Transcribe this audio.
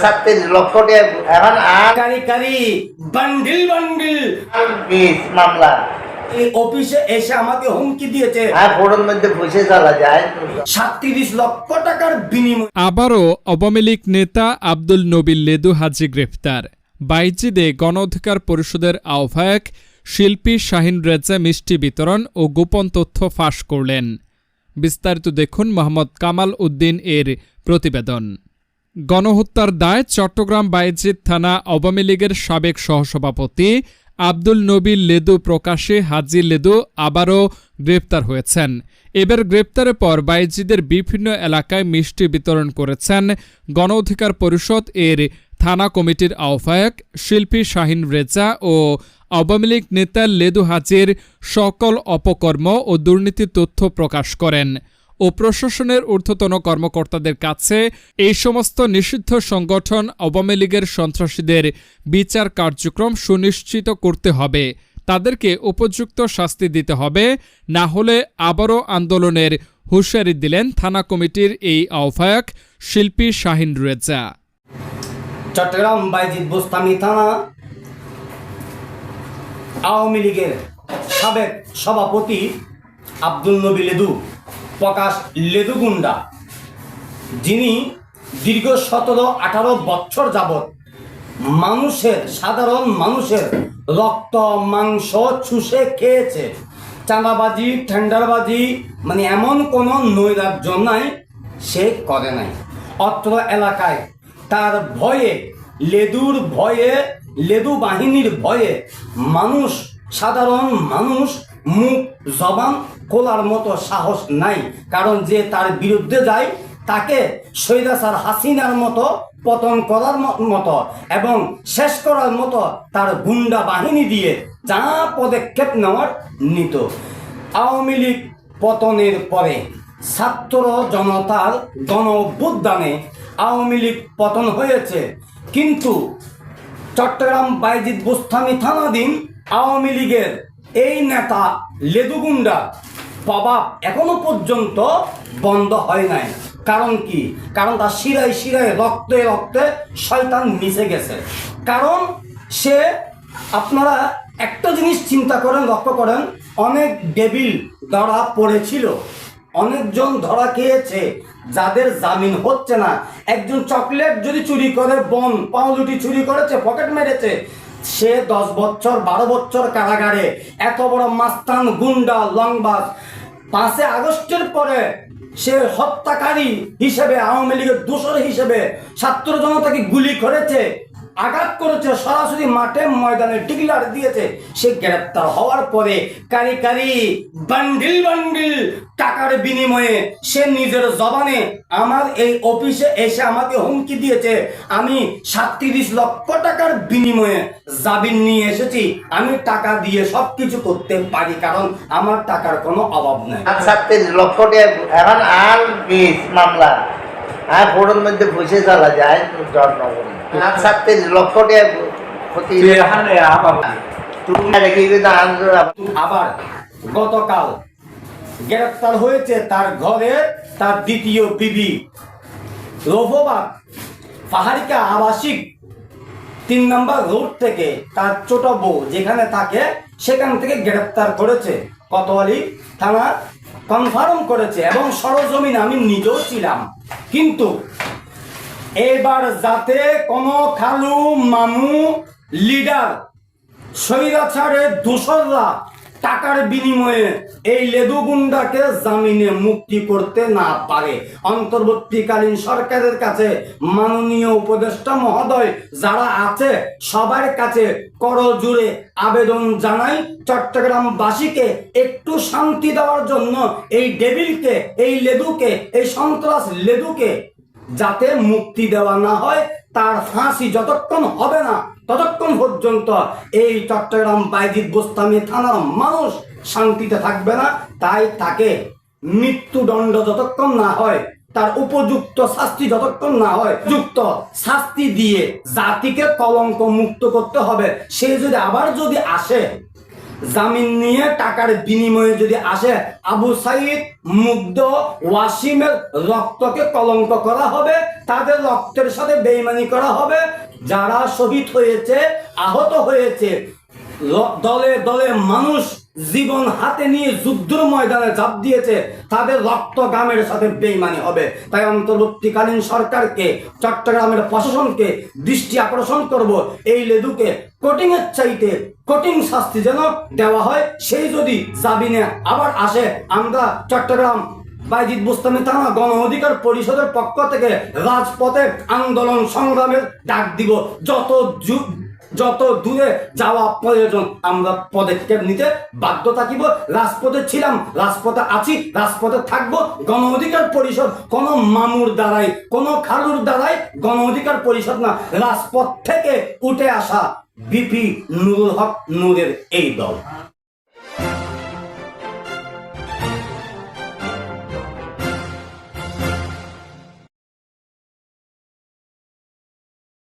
ছাড়তে লক্ষ এখন আর কারি কারি বান্ডিল বান্ডিল। মামলা। অফিসে এসে আমাকে হুমকি দিয়েছে। হ্যাঁ মধ্যে বসে যায়। লক্ষ টাকার বিনিময়। আবারও আওয়ামী লীগ নেতা আব্দুল নবীল লেদু হাজি গ্রেফতার। বাইজিদে গণ অধিকার পরিষদের আহ্বায়ক শিল্পী শাহিন রেজা মিষ্টি বিতরণ ও গোপন তথ্য ফাঁস করলেন। বিস্তারিত দেখুন মোহাম্মদ কামাল উদ্দিন এর প্রতিবেদন। গণহত্যার দায় চট্টগ্রাম বাইজিদ থানা আওয়ামী লীগের সাবেক সহসভাপতি আব্দুল নবীল লেদু প্রকাশে হাজি লেদু আবারও গ্রেপ্তার হয়েছেন। এবার গ্রেপ্তারের পর বাইজিদের বিভিন্ন এলাকায় মিষ্টি বিতরণ করেছেন গণ অধিকার পরিষদ এর থানা কমিটির আহ্বায়ক শিল্পী শাহিন রেজা ও আওয়ামী লীগ নেতা লেদু হাজির সকল অপকর্ম ও দুর্নীতির তথ্য প্রকাশ করেন। ও প্রশাসনের ঊর্ধ্বতন কর্মকর্তাদের কাছে এই সমস্ত নিষিদ্ধ সংগঠন আওয়ামী লীগের সন্ত্রাসীদের বিচার কার্যক্রম সুনিশ্চিত করতে হবে। তাদেরকে উপযুক্ত শাস্তি দিতে হবে। না হলে আবারও আন্দোলনের হুঁশিয়ারি দিলেন থানা কমিটির এই আহ্বায়ক শিল্পী শাহিন রেজা। চট্টগ্রাম বাইজিদ বোস্তামি থানা আওয়ামী লীগের সাবেক সভাপতি আব্দুল নবী লেদু। প্রকাশ লেদু গুন্ডা যিনি দীর্ঘ সতেরো আঠারো বছর যাবৎ মানুষের, সাধারণ মানুষের রক্ত, মাংস চুষে খেয়েছে। চাঁদাবাজি টেন্ডারবাজি মানে এমন কোনো নৈরাজ্য নাই, সে করে নাই। অত্র এলাকায় তার ভয়ে, লেদুর ভয়ে, লেদু বাহিনীর ভয়ে মানুষ, সাধারণ মানুষ মুখ, জবান খোলার মতো সাহস নাই। কারণ যে তার বিরুদ্ধে যায়, তাকে সৈদাসার হাসিনার মতো, পতন করার মতো এবং শেষ করার মতো তার গুন্ডা বাহিনী দিয়ে যা পদক্ষেপ নেওয়ার নিত। আওয়ামী লীগ পতনের পরে ছাত্র জনতার গণ অভ্যুত্থানে আওয়ামী লীগ পতন হয়েছে। কিন্তু চট্টগ্রাম বাইজিদ বুস্তামি থানাধীন আওয়ামী লীগের এই নেতা লেদুগুন্ডা প্রভাব এখনও পর্যন্ত বন্ধ হয় নাই। কারণ কি? কারণ তার শিরায় শিরায় রক্তে রক্তে শয়তান মিশে গেছে। কারণ সে, আপনারা একটা জিনিস চিন্তা করেন, লক্ষ্য করেন, অনেক ডেবিল ধরা পড়েছিল। অনেকজন ধরা খেয়েছে, যাদের জামিন হচ্ছে না। একজন চকলেট যদি চুরি করে, বন, পাউরুটি চুরি করেছে, পকেট মেরেছে, সে দশ বছর, বারো বছর কারাগারে। এত বড় মাস্তান, গুন্ডা লংবাস পাঁচে আগস্টের পরে সে হত্যাকারী হিসেবে আওয়ামী লীগের দোষর হিসেবে ছাত্র জনতাকে গুলি করেছে। আঘাত করেছে, সরাসরি মাঠে ময়দানে টিকলার দিয়েছে। সে গ্রেপ্তার হওয়ার পরে কারি কারি, বান্ডিল বান্ডিল টাকার বিনিময়ে সে নিজের জবানে আমার এই অফিসে এসে আমাকে হুমকি দিয়েছে। আমি সাতত্রিশ লক্ষ টাকার বিনিময়ে জামিন নিয়ে এসেছি। আমি টাকা দিয়ে সব কিছু করতে পারি, কারণ আমার টাকার কোনো অভাব নাই। ছাড়তে লক্ষ টাকা, এখন আর মামলা। হ্যাঁ ফোনের মধ্যে বসে চালা যায় জন্ম আর ছাড়তে লক্ষ টাকা ক্ষতি আন্দোলন আবার গতকাল গ্রেপ্তার হয়েছে তার ঘরে তার দ্বিতীয় বিবি। রোভবাগ পাহাড়িকা আবাসিক তিন নম্বর রোড থেকে তার ছোট বউ যেখানে থাকে সেখান থেকে গ্রেপ্তার করেছে। কোতোয়ালি থানা কনফার্ম করেছে এবং সরজমিন আমি নিজেও ছিলাম। কিন্তু এবার যাতে কোনো খালু মামু লিডার স্বৈরাচারের দোসররা টাকার বিনিময়ে এই লেদু গুন্ডাকে জামিনে মুক্তি করতে না পারে। অন্তর্বর্তীকালীন সরকারের কাছে মাননীয় উপদেষ্টা মহোদয় যারা আছে, সবার কাছে করজুড়ে আবেদন জানাই, চট্টগ্রামবাসীকে একটু শান্তি দেওয়ার জন্য এই ডেবিলকে এই লেদুকে, এই সন্ত্রাস লেদুকে যাতে মুক্তি দেওয়া না হয়, তার ফাঁসি যতক্ষণ হবে না, ততক্ষণ পর্যন্ত এই চট্টগ্রাম বাইজিদ গোস্তামি থানার মানুষ শান্তিতে থাকবে না। তাই তাকে মৃত্যুদণ্ড যতক্ষণ না হয়, তার উপযুক্ত শাস্তি যতক্ষণ না হয় যুক্ত শাস্তি দিয়ে জাতিকে কলঙ্ক মুক্ত করতে হবে। সে যদি আবার যদি আসে জামিন নিয়ে টাকার বিনিময়ে যদি আসে, আবু সাইদ মুগ্ধ ওয়াসিমের রক্তকে কলঙ্ক করা হবে, তাদের রক্তের সাথে বেইমানি করা হবে। যারা শহীদ হয়েছে, আহত হয়েছে দলে দলে মানুষ জীবন হাতে নিয়ে যুদ্ধের ময়দানে ঝাঁপ দিয়েছে, তাদের রক্ত গামের সাথে বেইমানি হবে। তাই অন্তর্বর্তীকালীন সরকারকে, চট্টগ্রামের প্রশাসনকে দৃষ্টি আকর্ষণ করব। এই লেদুকে কোটিং এর চাইতে কোটিং শাস্তি যেন দেওয়া হয়, সেই যদি জামিনে আবার আসে, আমরা চট্টগ্রাম বাইজিৎ বুস্তামি থানা গণ অধিকার পরিষদের পক্ষ থেকে রাজপথে আন্দোলন সংগ্রামের ডাক দিব। যত যত দূরে যাওয়া প্রয়োজন, আমরা পদক্ষেপ নিতে বাধ্য থাকিব। রাজপথে ছিলাম, রাজপথে আছি, রাজপথে থাকব। গণ অধিকার পরিষদ কোনো মামুর দ্বারাই, কোনো খালুর দ্বারাই গণ অধিকার পরিষদ না। রাজপথ থেকে উঠে আসা বিপি নুরুল হক নূরের এই দল।